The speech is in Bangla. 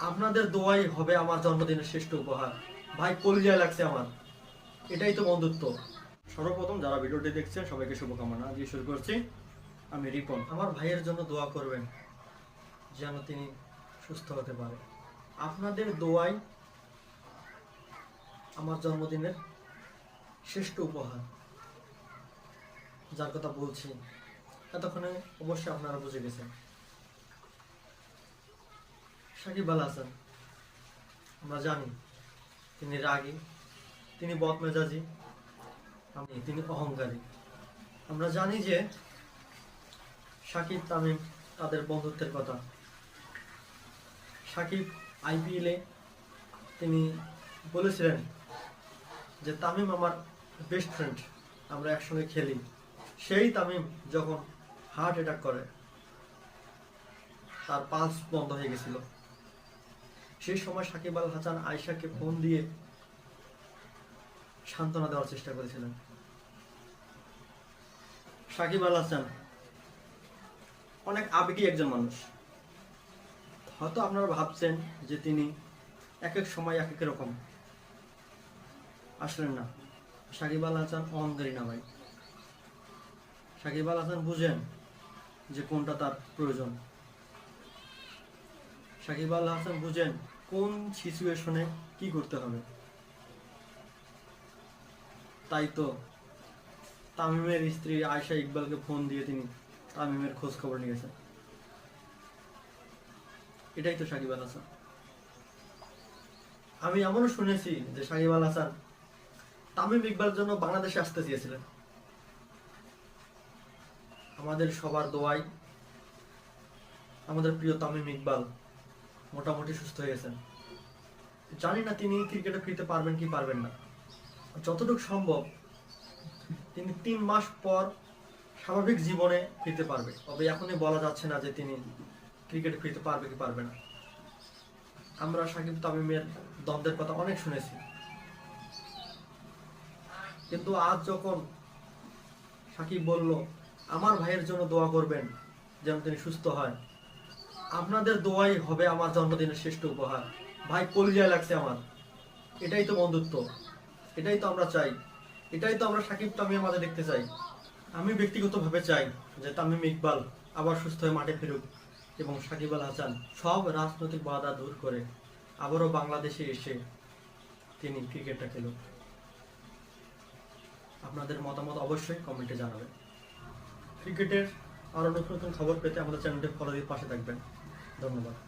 আপনাদের দোয়াই হবে আমার জন্মদিনের শ্রেষ্ঠ উপহার। ভাই কলিজায় লাগছে আমার। এটাই তো বন্ধুত্ব। সর্বপ্রথম যারা ভিডিওটি দেখছেন সবাইকে শুভকামনা। দিয়ে শুরু করছি। আমি রিপন। আমার ভাইয়ের জন্য দোয়া করবেন যেন তিনি সুস্থ হতে পারে। আপনাদের দোয়াই আমার জন্মদিনের শ্রেষ্ঠ উপহার। যার কথা বলছি এতক্ষণে অবশ্যই আপনারা বুঝে গেছেন। সাকিব আল হাসান। আমরা জানি তিনি রাগী, তিনি বদমেজাজি তিনি অহংকারী। আমরা জানি যে সাকিব, তামিম তাদের বন্ধুত্বের কথা। সাকিব আইপিএলে তিনি বলেছিলেন যে, তামিম আমার বেস্ট ফ্রেন্ড আমরা একসঙ্গে খেলি। সেই তামিম যখন হার্ট অ্যাটাক করে, তার পালস বন্ধ হয়ে গেছিল। সেই সময় সাকিব আল হাসান আয়শাকে ফোন দিয়ে সান্ত্বনা দেওয়ার চেষ্টা করেছিলেন। সাকিব আল হাসান অনেক আবেগী একজন মানুষ। হয়তো আপনারা ভাবছেন যে তিনি এক এক সময় এক এক রকম। আসলেন না। সাকিব আল হাসান অহংকারী না ভাই সাকিব আল হাসান বুঝেন যে কোনটা তার প্রয়োজন। সাকিব আল হাসান বুঝেন কোন সিচুয়েশনে কি করতে হবে? তাই তো, তামিমের স্ত্রী আয়শা ইকবালকে ফোন দিয়ে তিনি তামিমের খোঁজ খবর নিয়েছেন। এটাই তো সাকিব আল হাসান। আমি এমনও শুনেছি যে সাকিব আল হাসান তামিম ইকবালের জন্য বাংলাদেশে আসতে চেয়েছিলেন। আমাদের সবার দোয়াই আমাদের প্রিয় তামিম ইকবাল। মোটামুটি সুস্থ হয়ে গেছেন। জানি না তিনি ক্রিকেটে ফিরতে পারবেন কি পারবেন না। যতটুকু সম্ভব তিনি তিন মাস পর স্বাভাবিক জীবনে ফিরতে পারবে। তবে এখনই বলা যাচ্ছে না যে তিনি ক্রিকেটে ফিরতে পারবে কি পারবে না। আমরা সাকিব তামিমের দ্বন্দ্বের কথা অনেক শুনেছি। কিন্তু আজ যখন সাকিব বলল, আমার ভাইয়ের জন্য দোয়া করবেন, যেন তিনি সুস্থ হয়। আপনাদের দোয়াই হবে আমার জন্মদিনের শ্রেষ্ঠ উপহার। ভাই, কলিজায় লাগছে আমার। এটাই তো বন্ধুত্ব। এটাই তো আমরা চাই। এটাই তো আমরা সাকিব তামিমের মাঝে দেখতে চাই। আমি ব্যক্তিগতভাবে চাই যে তামিম ইকবাল আবার সুস্থ হয়ে মাঠে ফিরুক এবং সাকিব আল হাসান সব রাজনৈতিক বাধা দূর করে আবারও বাংলাদেশে এসে তিনি ক্রিকেটটা খেলুক। আপনাদের মতামত অবশ্যই কমেন্টে জানাবেন। ক্রিকেটের আরও নতুন নতুন খবর পেতে আমাদের চ্যানেলটি ফলো দিয়ে পাশে থাকবেন। ধন্যবাদ।